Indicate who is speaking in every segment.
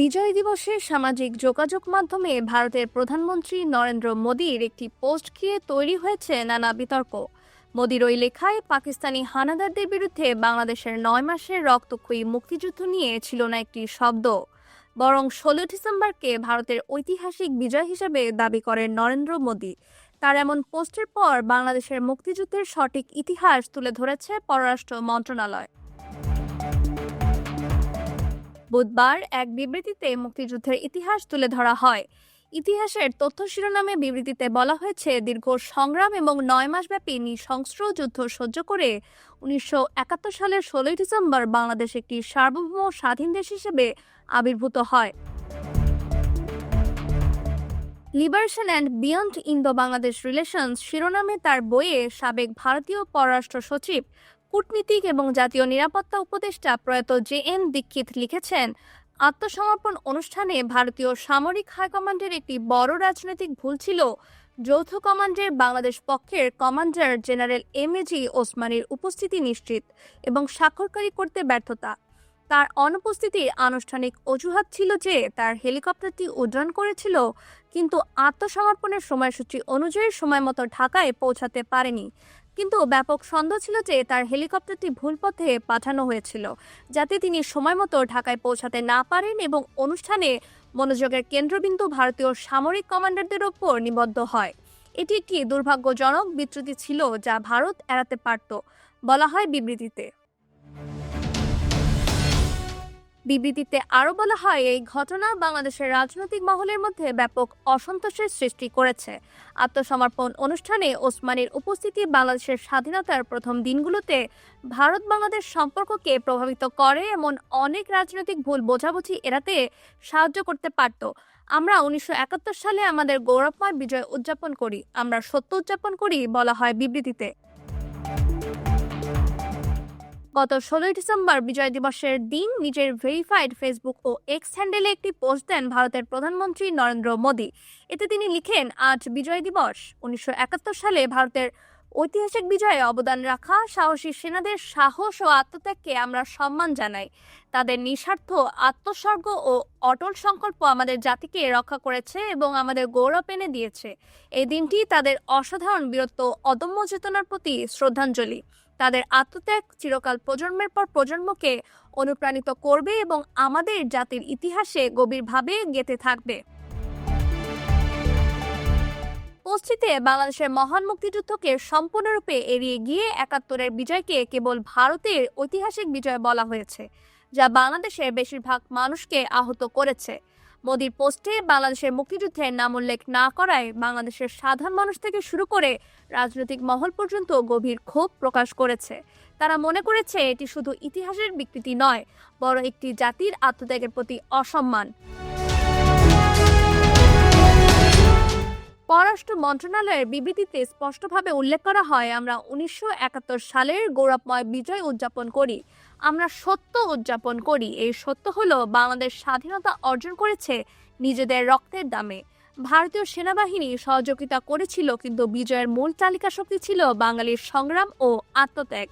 Speaker 1: বিজয় দিবসে সামাজিক যোগাযোগ মাধ্যমে ভারতের প্রধানমন্ত্রী নরেন্দ্র মোদীর একটি পোস্ট ঘিরে তৈরি হয়েছে নানা বিতর্ক। মোদীর ওই লেখায়, পাকিস্তানি হানাদারদের বিরুদ্ধে বাংলাদেশের নয় মাসের রক্তক্ষয়ী মুক্তিযুদ্ধ নিয়ে ছিল না একটি শব্দ। বরং ষোলো ডিসেম্বরকে ভারতের ঐতিহাসিক বিজয় হিসেবে দাবি করেন নরেন্দ্র মোদী। তার এমন পোস্টের পর বাংলাদেশের মুক্তিযুদ্ধের সঠিক ইতিহাস তুলে ধরেছে পররাষ্ট্র মন্ত্রণালয়। বুধবার এক বিবৃতিতে মুক্তিযুদ্ধের ইতিহাস তুলে ধরা হয়। ইতিহাসের তথ্য শিরোনামে বিবৃতিতে বলা হয়েছে, দীর্ঘ সংগ্রাম এবং নয় মাসব্যাপী নৃশংস্র যুদ্ধ সহ্য করে উনিশশো একাত্তর সালের ষোলোই ডিসেম্বর বাংলাদেশ একটি সার্বভৌম স্বাধীন দেশ হিসেবে আবির্ভূত হয়। Liberation and beyond Indo Bangladesh relations শিরোনামে তার বইয়ে সাবেক ভারতীয় পররাষ্ট্র সচিব কূটনীতিক এবং জাতীয় নিরাপত্তা উপদেষ্টা প্রয়াত জে এন দীক্ষিত লিখেছেন, আত্মসমর্পণ অনুষ্ঠানে ভারতীয় সামরিক হাইকমান্ডের একটি বড় রাজনৈতিক ভুল ছিল। যৌথ কমান্ডের বাংলাদেশ পক্ষের commander general M A G ওসমানির উপস্থিতি নিশ্চিত এবং স্বাক্ষরকারী করতে ব্যর্থতা। তার অনুপস্থিতির আনুষ্ঠানিক অজুহাত ছিল যে তার হেলিকপ্টারটি উড্ডয়ন করেছিল, কিন্তু আত্মসমর্পণের সময়সূচি অনুযায়ী সময় মতো ঢাকায় পৌঁছাতে পারেনি। কিন্তু ব্যাপক সন্দেহ ছিল যে তার হেলিকপ্টারটি ভুল পথে পাঠানো হয়েছিল, যাতে তিনি সময় মতো ঢাকায় পৌঁছাতে না পারেন এবং অনুষ্ঠানে মনোযোগের কেন্দ্রবিন্দু ভারতীয় সামরিক কমান্ডারদের ওপর নিবদ্ধ হয়। এটি একটি দুর্ভাগ্যজনক বিচ্যুতি ছিল যা ভারত এড়াতে পারত, বলা হয় বিবৃতিতে। বিবৃতিতে আরও বলা হয়, এই ঘটনা বাংলাদেশের রাজনৈতিক মহলের মধ্যে ব্যাপক অসন্তোষের সৃষ্টি করেছে। আত্মসমর্পণ অনুষ্ঠানে ওসমানীর উপস্থিতি বাংলাদেশের স্বাধীনতার প্রথম দিনগুলোতে ভারত বাংলাদেশ সম্পর্ককে প্রভাবিত করে এমন অনেক রাজনৈতিক ভুল বোঝাবুঝি এড়াতে সাহায্য করতে পারত। আমরা উনিশশো একাত্তর সালে আমাদের গৌরবময় বিজয় উদযাপন করি, আমরা সত্য উদযাপন করি বলা হয় বিবৃতিতে। গত ষোলোই ডিসেম্বর বিজয় দিবসের দিন নিজের ভেরিফাইড ফেসবুক ও এক্স হ্যান্ডেলে একটি পোস্ট দেন ভারতের প্রধানমন্ত্রী নরেন্দ্র মোদী। এতে তিনি লিখেন, আজ বিজয় দিবস। উনিশশো একাত্তর সালে ভারতের ঐতিহাসিক বিজয়ে অবদান রাখা সাহসী সেনাদের সাহস ও আত্মত্যাগকে আমরা সম্মান জানাই। তাদের নিঃস্বার্থ আত্মস্বর্গ ও অটল সংকল্প আমাদের জাতিকে রক্ষা করেছে এবং আমাদের গৌরব এনে দিয়েছে। এই দিনটি তাদের অসাধারণ বীরত্ব অদম্য চেতনার প্রতি শ্রদ্ধাঞ্জলি। তাদের আত্মত্যাগ চিরকাল প্রজন্মের পর প্রজন্মকে অনুপ্রাণিত করবে এবং আমাদের জাতির ইতিহাসে গভীরভাবে গেঁথে থাকবে। পোস্টটিতে বাংলাদেশের মহান মুক্তিযুদ্ধকে সম্পূর্ণরূপে এড়িয়ে গিয়ে একাত্তরের বিজয়কে কেবল ভারতের ঐতিহাসিক বিজয় বলা হয়েছে, যা বাংলাদেশের বেশিরভাগ মানুষকে আহত করেছে। মোদির পোস্টে বাংলাদেশের মুক্তিযুদ্ধের নাম উল্লেখ না করায় বাংলাদেশের সাধারণ মানুষ থেকে শুরু করে রাজনৈতিক মহল পর্যন্ত গভীর ক্ষোভ প্রকাশ করেছে। তারা মনে করেছে এটি শুধু ইতিহাসের বিকৃতি নয় বড় একটি জাতির আত্মত্যাগের প্রতি অসম্মান। পররাষ্ট্র মন্ত্রণালয়ের বিবৃতিতে স্পষ্টভাবে উল্লেখ করা হয়, আমরা উনিশশো একাত্তর সালের গৌরবময় বিজয় উদযাপন করি। আমরা সত্য উদযাপন করি। এই সত্য হলো বাংলাদেশ স্বাধীনতা অর্জন করেছে নিজেদের রক্তের দামে। ভারতীয় সেনাবাহিনী সহযোগিতা করেছিল কিন্তু বিজয়ের মূল তালিকা শক্তি ছিল বাঙালির সংগ্রাম ও আত্মত্যাগ।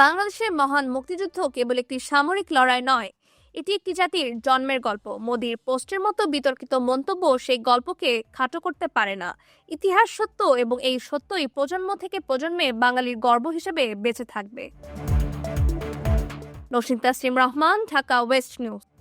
Speaker 1: বাংলাদেশের মহান মুক্তিযুদ্ধ কেবল একটি সামরিক লড়াই নয় এটি একটি জাতির জন্মের গল্প। মোদির পোস্টের মতো বিতর্কিত মন্তব্য সেই গল্পকে খাটো করতে পারে না। ইতিহাস সত্য এবং এই সত্যই প্রজন্ম থেকে প্রজন্মে বাঙালির গর্ব হিসেবে বেঁচে থাকবে। নসিন সিম রহমান, ঢাকা ওয়েস্ট নিউজ।